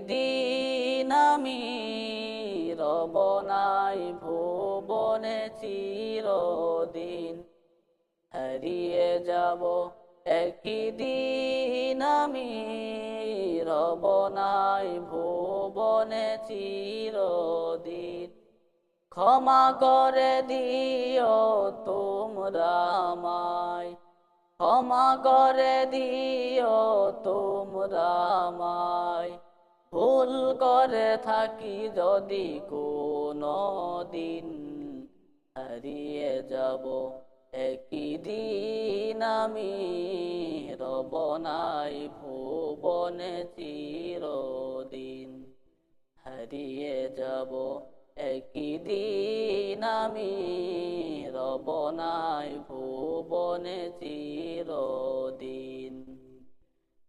দিন আমি রব নাই ভুবনে চিরদিন। হারিয়ে যাব একই দিন আমি রব নাই ভুবনে চিরদিন। ক্ষমা করে দিও তোমরা আমায়। ক্ষমা করে দিও তোমরা আমায়। ভুল করে থাকি যদি কোনো দিন। হারিয়ে যাব একই দিন আমি, রব নাই ভুবনে চিরদিন। হারিয়ে যাব একই দিন আমি, রব নাই ভুবনে চিরদিন।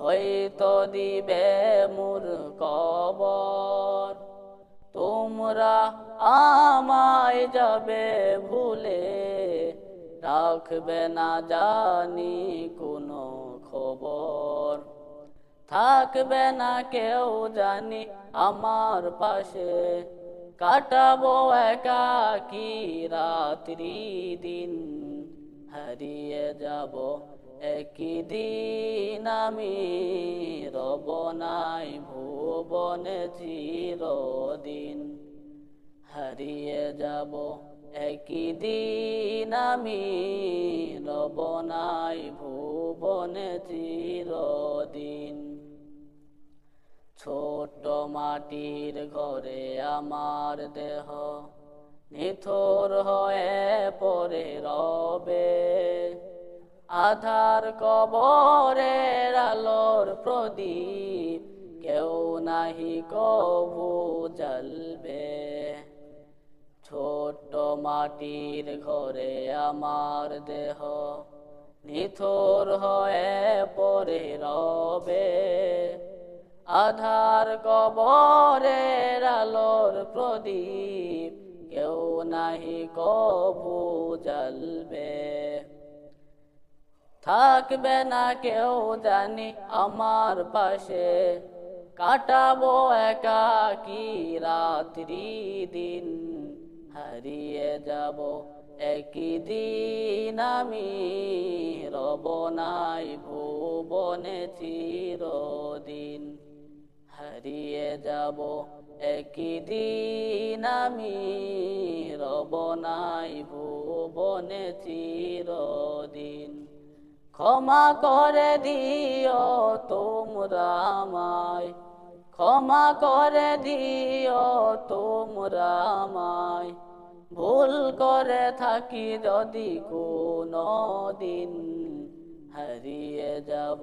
হয়তো দিবে মোর কবর। তোমরা আমায় যাবে ভুলে, রাখবে না জানি কোনো খবর। থাকবে না কেউ জানি আমার পাশে, কাটাবো একাকি রাত্রি দিন। হারিয়ে যাব। একই দিন আমি রব নাই, ভুবনে চিরদিন হারিয়ে যাব। একই দিন আমি রব নাই, ভুবনে চিরদিন ছোট মাটির ঘরে আমার দেহ নিথর হয়ে পরে রবে। আধার কবরের আলোর প্রদীপ, কেউ নাহি কবু জ্বলবে। ছোট মাটির ঘরে আমার দেহ, নিথর হয়ে পরে রবে। আধার কবরের আলোর প্রদীপ নাহি কবু জ্বলবে থাকবে না কেউ জানি আমার পাশে। কাটাবো একাকি রাত্রি দিন, হারিয়ে যাব একই দিন আমি। রব নাই ভুবনে চিরদিন। হারিয়ে যাব। একই দিন আমি রব নাই ভুবনে চিরদিন। ক্ষমা করে দিও তোমরা আমায়। ক্ষমা করে দিও তোমরা আমায়। ভুল করে থাকি যদি কোনো দিন হারিয়ে যাব।